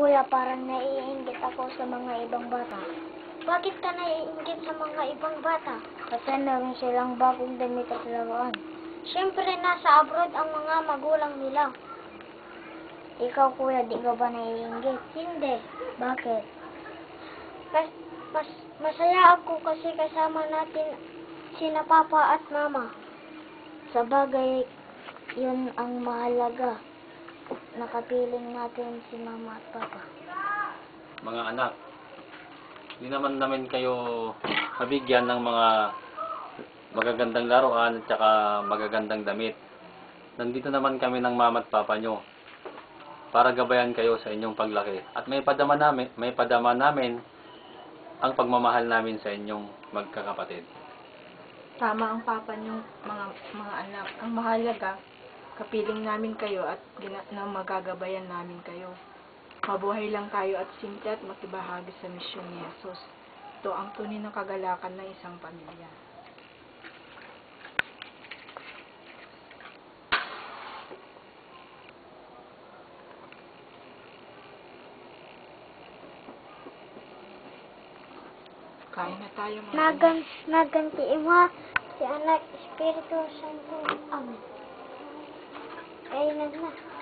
kuya, parang naiinggit ako sa mga ibang bata. Bakit ka naiinggit sa mga ibang bata? Kasi meron silang bagong damit at laruan. Siyempre, nasa abroad ang mga magulang nila. Ikaw, kuya, di ka ba naiinggit? Hindi. Bakit? Mas, mas, masaya ako kasi kasama natin sina papa at mama. Sa bagay, yun ang mahalaga. Nakapiling natin si mama at papa. Mga anak, hindi naman namin kayo mabigyan ng mga magagandang laruan at saka magagandang damit. Nandito naman kami ng mama at papa nyo para gabayan kayo sa inyong paglaki. At may padama namin, may padama namin ang pagmamahal namin sa inyong magkakapatid. Tama ang papa niyong mga mga anak. Ang mahalaga, kapiling namin kayo at na magagabayan namin kayo. Mabuhay lang tayo at simple at makibahagi sa misyon ni Jesus. Ito ang tunay na kagalakan ng isang pamilya. Kain na tayo mga anak. Nagan, naganti mo si anak Espiritu Santo. Amen. にな。